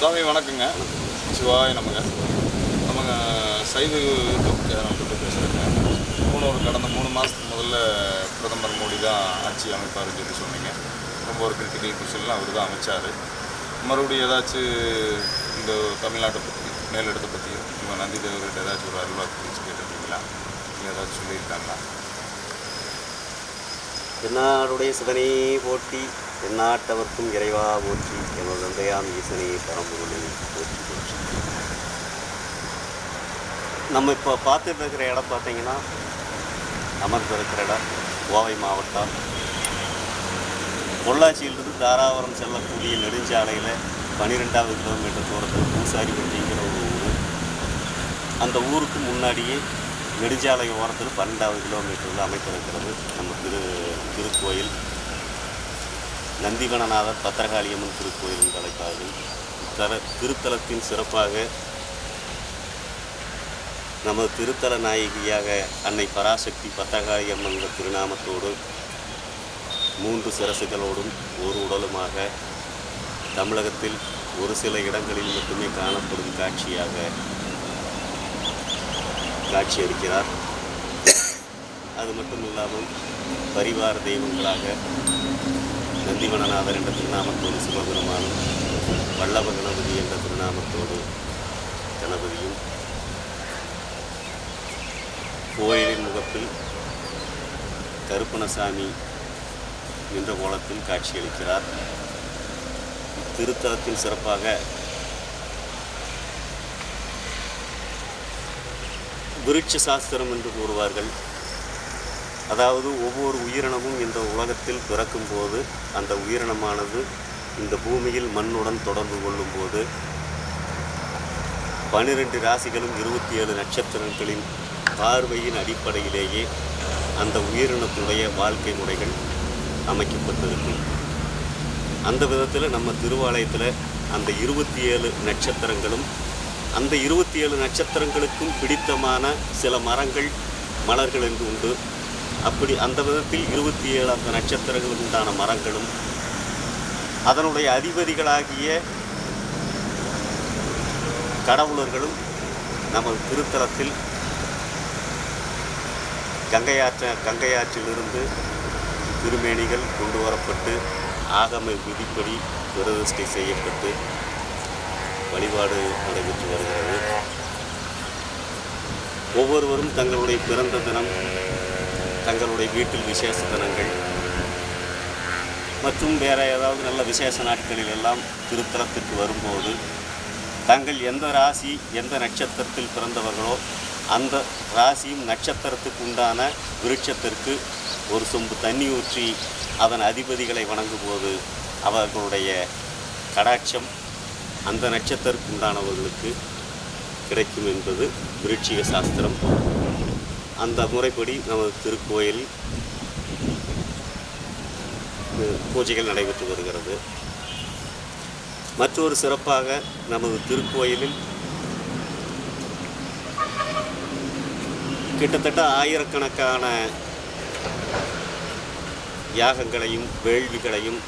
சுவாமி வணக்கங்க. சிவாய நமங்க நமங்க சைவ யூடியூப் சேனல் பேசுகிறேங்க மூணு ஒரு கடந்த மூணு மாதத்துக்கு முதல்ல பிரதமர் மோடி தான் ஆட்சி அமைப்பாருன்னு சொல்லி சொன்னீங்க. ரொம்ப ஒரு கிரிட்டிக்கல் பொசிஷன்லாம் அவர் தான் அமைச்சார். மறுபடியும் ஏதாச்சும் இந்த தமிழ்நாட்டை பற்றி மேலிடத்தை பற்றியும் இவங்க நந்தி தேவர்கிட்ட ஏதாச்சும் ஒரு அருள்வாக்கு குறித்து கேட்டிருக்கீங்களா? ஏதாச்சும் சொல்லியிருக்காங்களா? என்னாருடைய சிவனே போட்டி எந்நாட்டவர்க்கும் இறைவா போற்றி எமது தந்தையாம் ஈசனே பரம்பொருளை போற்றி போற்றி. நம்ம இப்போ பார்த்துட்டு இருக்கிற இடம் பார்த்தீங்கன்னா அமர்ந்து இருக்கிற இடம் கோவை மாவட்டம். பொள்ளாச்சியிலிருந்து தாராபுரம் செல்லக்கூடிய நெடுஞ்சாலையில் பன்னிரெண்டாவது கிலோமீட்டர் தூரத்தில் பூசாரிப்பட்டிங்கிற ஒரு ஊர். அந்த ஊருக்கு முன்னாடியே நெடுஞ்சாலை ஓரத்தில் பன்னெண்டாவது கிலோமீட்டரில் அமைத்திருக்கிறது நம்ம திரு திருக்கோயில். நந்திவனநாதர் பத்திரகாளியம்மன் திருக்கோயில் என்று அழைப்பார்கள் தர திருத்தலத்தின் சிறப்பாக நமது திருத்தல நாயகியாக அன்னை பராசக்தி பத்திரகாளியம்மன் என்ற திருநாமத்தோடு மூன்று சிரசுகளோடும் ஒரு உடலுமாக தமிழகத்தில் ஒரு சில இடங்களில் மட்டுமே காணப்படும் காட்சியாக காட்சி அளிக்கிறார் அது மட்டும் இல்லாமல் பரிவார தெய்வங்களாக நந்திவனநாதர் என்ற திருநாமத்தோடு சிவபெருமானும் வல்லப கணபதி என்ற திருநாமத்தோடு கணபதியும் கோயிலின் முகப்பில் கருப்பணசாமி என்ற கோலத்தில் காட்சியளிக்கிறார். இத்திருத்தலத்தில் சிறப்பாக விருட்ச சாஸ்திரம் என்று கூறுவார்கள். அதாவது ஒவ்வொரு உயிரினமும் இந்த உலகத்தில் பிறக்கும்போது அந்த உயிரினமானது இந்த பூமியில் மண்ணுடன் தொடர்பு கொள்ளும்போது பனிரெண்டு ராசிகளும் இருபத்தி ஏழு நட்சத்திரங்களின் பார்வையின் அடிப்படையிலேயே அந்த உயிரினத்துடைய வாழ்க்கை முறைகள் அமைக்கப்பட்டிருக்கும். அந்த விதத்தில் நம்ம திருவாலயத்தில் அந்த இருபத்தி ஏழு நட்சத்திரங்களும் அந்த இருபத்தி ஏழு நட்சத்திரங்களுக்கும் பிடித்தமான சில மரங்கள் மலர்கள் என்று உண்டு. அப்படி அந்த விதத்தில் இருபத்தி ஏழு அந்த உண்டான மரங்களும் அதனுடைய அதிபதிகளாகிய கடவுளர்களும் நமது திருத்தலத்தில் கங்கையாற்ற கங்கையாற்றிலிருந்து திருமேனிகள் கொண்டு வரப்பட்டு ஆகம விதிப்படி பிரதிஷ்டை செய்யப்பட்டு வழிபாடு நடைபெற்று வருகிறது. ஒவ்வொருவரும் தங்களுடைய பிறந்த தினம் தங்களுடைய வீட்டில் விசேஷ தினங்கள் மற்றும் வேறு ஏதாவது நல்ல விசேஷ நாட்களில் எல்லாம் திருத்தலத்திற்கு வரும்போது தங்கள் எந்த ராசி எந்த நட்சத்திரத்தில் பிறந்தவர்களோ அந்த ராசியும் நட்சத்திரத்துக்கு உண்டான விருட்சத்திற்கு ஒரு சொம்பு தண்ணி ஊற்றி அதன் அதிபதிகளை வணங்கும்போது அவர்களுடைய கடாட்சம் அந்த நட்சத்திரத்துக்கு உண்டானவர்களுக்கு கிடைக்கும் என்பது விருட்சிக சாஸ்திரம். அந்த முறைப்படி நமது திருக்கோயில் பூஜைகள் நடைபெற்று வருகிறது. மற்றொரு சிறப்பாக நமது திருக்கோயிலில் கிட்டத்தட்ட ஆயிரக்கணக்கான யாகங்களையும் வேள்விகளையும்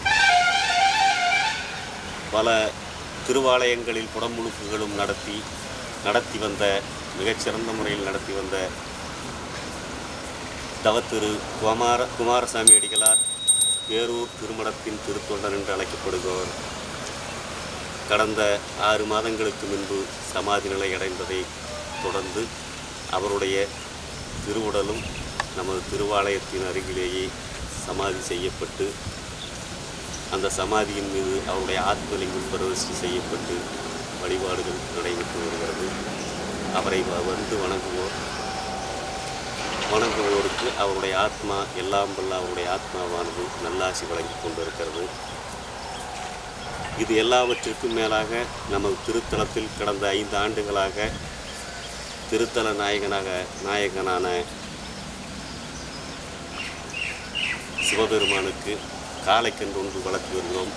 பல திருவாலயங்களில் புடமுழுக்குகளும் நடத்தி நடத்தி வந்த மிகச்சிறந்த முறையில் நடத்தி வந்த தவத்திரு குமார குமாரசாமி அடிகளார் பேரூர் திருமணத்தின் திருத்தொண்டர் என்று அழைக்கப்படுபவர். கடந்த ஆறு மாதங்களுக்கு முன்பு சமாதி நிலை அடைந்ததை தொடர்ந்து அவருடைய திருவுடலும் நமது திருவாலயத்தின் அருகிலேயே சமாதி செய்யப்பட்டு அந்த சமாதியின் மீது அவருடைய ஆத்மலிங்கம் பிரதிஷ்டை செய்யப்பட்டு வழிபாடுகள் நடைபெற்று வருகிறது. அவரை வ- வந்து வணங்குவோர் வணங்குவோருக்கு அவருடைய ஆத்மா எல்லாம் வல்ல அவருடைய ஆத்மாவானது நல்லாசி வழங்கி கொண்டிருக்கிறது. இது எல்லாவற்றிற்கும் மேலாக நமது திருத்தலத்தில் கடந்த ஐந்து ஆண்டுகளாக திருத்தல நாயகனாக நாயகனான சிவபெருமானுக்கு காலைக்கன்று ஒன்று வளர்த்து வருகிறோம்.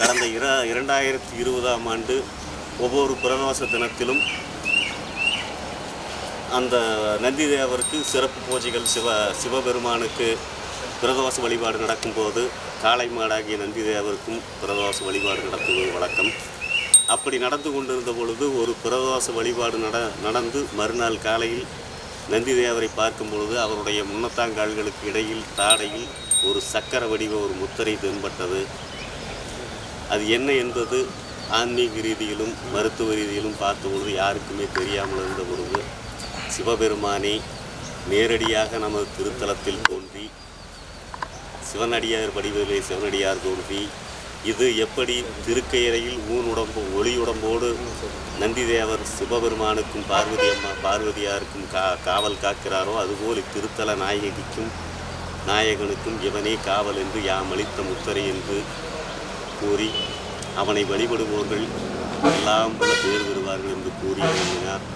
கடந்த இர இரண்டாயிரத்தி இருபதாம் ஆண்டு ஒவ்வொரு பிரதோஷ தினத்திலும் அந்த நந்தி தேவருக்கு சிறப்பு பூஜைகள் சிவ சிவபெருமானுக்கு பிரதோஷ வழிபாடு நடக்கும்போது காளை மாடாகிய நந்தி தேவருக்கும் பிரதோஷ வழிபாடு நடத்துவது வழக்கம். அப்படி நடந்து கொண்டிருந்த பொழுது ஒரு பிரதோஷ வழிபாடு நட நடந்து மறுநாள் காலையில் நந்தி தேவரை பார்க்கும் பொழுது அவருடைய முன்னத்தாங்கால்களுக்கு இடையில் தாடையில் ஒரு சக்கர வடிவ ஒரு முத்திரை தென்பட்டது. அது என்ன என்பது ஆன்மீக ரீதியிலும் மருத்துவ ரீதியிலும் பார்த்த பொழுது யாருக்குமே தெரியாமல் இருந்த பொழுது சிவபெருமானே நேரடியாக நமது திருத்தலத்தில் தோன்றி சிவனடியார் வடிவிலே சிவனடியார் தோன்றி இது எப்படி திருக்கையறையில் ஊனுடம்பு ஒளியுடம்போடு நந்திதேவர் சிவபெருமானுக்கும் பார்வதி அம்மா பார்வதியாருக்கும் கா காவல் காக்கிறாரோ அதுபோல் இத்திருத்தல நாயகிக்கும் நாயகனுக்கும் இவனே காவல் என்று யாம் அளித்த முத்தரை என்று கூறி அவனை வழிபடுபவர்கள் எல்லாம் பல பேர் வருவார்கள் என்று கூறி எண்ணினார்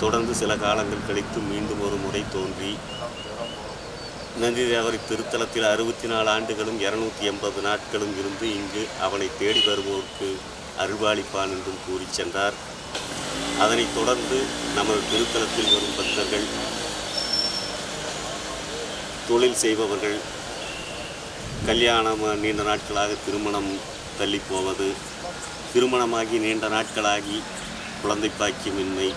தொடர்ந்து சில காலங்கள் கழித்து மீண்டும் ஒரு முறை தோன்றி நந்திதேவரை திருத்தலத்தில் அறுபத்தி நாலு ஆண்டுகளும் இருநூத்தி எண்பது நாட்களும் இருந்து இங்கு அவனை தேடி வருவோருக்கு அருள்வாளிப்பான் என்றும் கூறி சென்றார். அதனைத் தொடர்ந்து நமது திருத்தலத்தில் வரும் பக்தர்கள் தொழில் செய்பவர்கள் கல்யாணம் நீண்ட நாட்களாக திருமணம் தள்ளி போவது திருமணமாகி நீண்ட நாட்களாகி குழந்தை பாக்கியமின்மை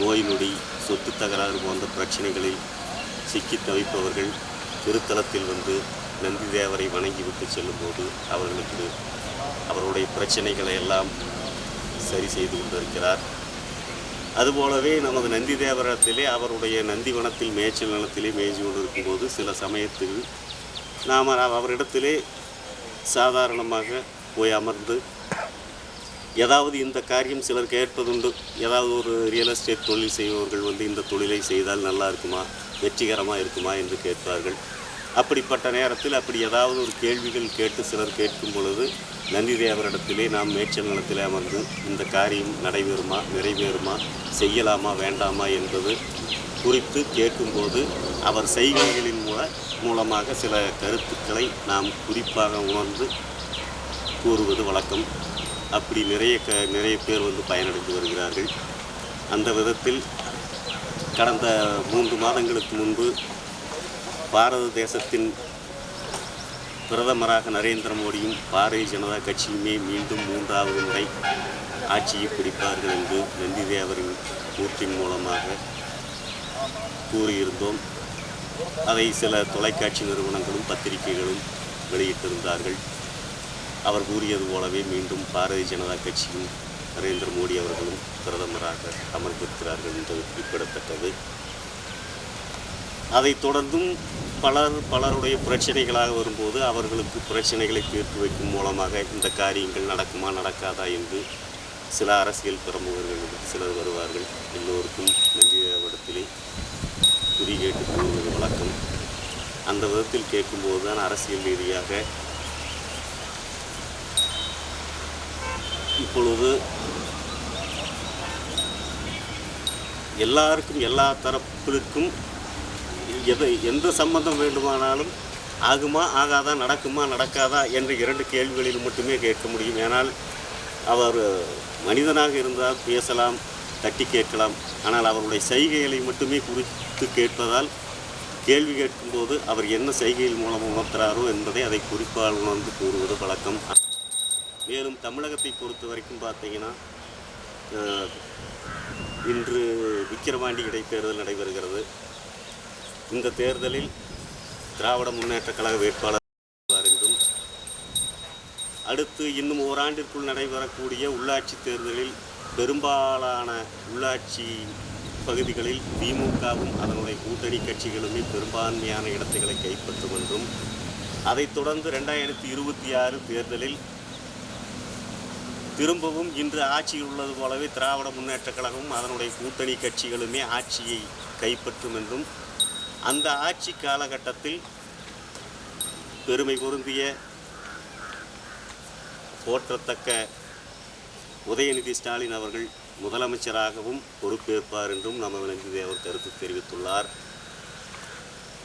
நோய் நொடி சொத்து தகராறு போன்ற பிரச்சனைகளில் சிக்கி தவிப்பவர்கள் திருத்தலத்தில் வந்து நந்தி தேவரை வணங்கிவிட்டு செல்லும்போது அவர்களுக்கு அவருடைய பிரச்சனைகளை எல்லாம் சரி செய்து கொண்டிருக்கிறார். அதுபோலவே நமது நந்தி தேவரத்திலே அவருடைய நந்திவனத்தில் மேய்ச்சல் நிலத்திலே மேய்ச்சி கொண்டிருக்கும்போது சில சமயத்தில் நாம் அவரிடத்திலே சாதாரணமாக போய் அமர்ந்து ஏதாவது இந்த காரியம் சிலர் கேட்பதுண்டு. ஏதாவது ஒரு ரியல் எஸ்டேட் தொழில் செய்பவர்கள் வந்து இந்த தொழிலை செய்தால் நல்லா இருக்குமா? வெற்றிகரமாக இருக்குமா? என்று கேட்பார்கள். அப்படிப்பட்ட நேரத்தில் அப்படி ஏதாவது ஒரு கேள்விகள் கேட்டு சிலர் கேட்கும் பொழுது நந்தி தேவரிடத்திலே நாம் மேய்ச்சல் நிலத்தில் அமர்ந்து இந்த காரியம் நடைபெறுமா? நிறைவேறுமா? செய்யலாமா? வேண்டாமா? என்பது குறித்து கேட்கும்போது அவர் செய்கைகளின் மூல மூலமாக சில கருத்துக்களை நாம் குறிப்பாக உணர்ந்து கூறுவது வழக்கம். அப்படி நிறைய க நிறைய பேர் வந்து பயனடைந்து வருகிறார்கள். அந்த விதத்தில் கடந்த மூன்று மாதங்களுக்கு முன்பு பாரத தேசத்தின் பிரதமராக நரேந்திர மோடியும் பாரதிய ஜனதா கட்சியுமே மீண்டும் மூன்றாவது முறை ஆட்சியை பிடிப்பார்கள் என்று நந்திதேவரின் கூற்றின் மூலமாக கூறியிருந்தோம். அதை சில தொலைக்காட்சி நிறுவனங்களும் பத்திரிகைகளும் வெளியிட்டிருந்தார்கள். அவர் கூறியது போலவே மீண்டும் பாரதிய ஜனதா கட்சியும் நரேந்திர மோடி அவர்களும் பிரதமராக அமர்ந்திருக்கிறார்கள் என்பது குறிப்பிடத்தக்கது. அதைத் தொடர்ந்தும் பலர் பலருடைய பிரச்சனைகளாக வரும்போது அவர்களுக்கு பிரச்சனைகளை தீர்த்து வைக்கும் மூலமாக இந்த காரியங்கள் நடக்குமா நடக்காதா என்று சில அரசியல் பிரமுகர்கள் சிலர் வருவார்கள். எல்லோருக்கும் நந்தியிடத்திலே குறி கேட்டு கூறுவது வழக்கம். அந்த விதத்தில் கேட்கும்போது தான் அரசியல் ரீதியாக இப்பொழுது எல்லாருக்கும் எல்லா தரப்பிற்கும் எதை எந்த சம்பந்தம் வேண்டுமானாலும் ஆகுமா ஆகாதா நடக்குமா நடக்காதா என்ற இரண்டு கேள்விகளில் மட்டுமே கேட்க முடியும். ஏனால் அவர் மனிதனாக இருந்தால் பேசலாம் தட்டி கேட்கலாம். ஆனால் அவருடைய செய்கைகளை மட்டுமே குறித்து கேட்பதால் கேள்வி கேட்கும்போது அவர் என்ன செய்கையில் மூலம் உணர்த்துறாரோ என்பதை அதை குறிப்பால் உணர்ந்து கூறுவது வழக்கம். மேலும் தமிழகத்தை பொறுத்த வரைக்கும் பார்த்தீங்கன்னா இன்று விக்கிரவாண்டி இடைத்தேர்தல் நடைபெறுகிறது. இந்த தேர்தலில் திராவிட முன்னேற்ற கழக வேட்பாளர் என்றும் அடுத்து இன்னும் ஓராண்டிற்குள் நடைபெறக்கூடிய உள்ளாட்சி தேர்தலில் பெரும்பாலான உள்ளாட்சி பகுதிகளில் திமுகவும் அதனுடைய கூட்டணி கட்சிகளுமே பெரும்பான்மையான இடத்துகளை கைப்பற்றும் என்றும் அதைத் தொடர்ந்து ரெண்டாயிரத்தி இருபத்தி ஆறு தேர்தலில் திரும்பவும் இன்று ஆட்சியில் உள்ளது போலவே திராவிட முன்னேற்றக் கழகமும் அதனுடைய கூட்டணி கட்சிகளுமே ஆட்சியை கைப்பற்றும் என்றும் அந்த ஆட்சி காலகட்டத்தில் பெருமை பொருந்திய போற்றத்தக்க உதயநிதி ஸ்டாலின் அவர்கள் முதலமைச்சராகவும் பொறுப்பேற்பார் என்றும் நமது நந்திதேவர் கருத்து தெரிவித்துள்ளார்.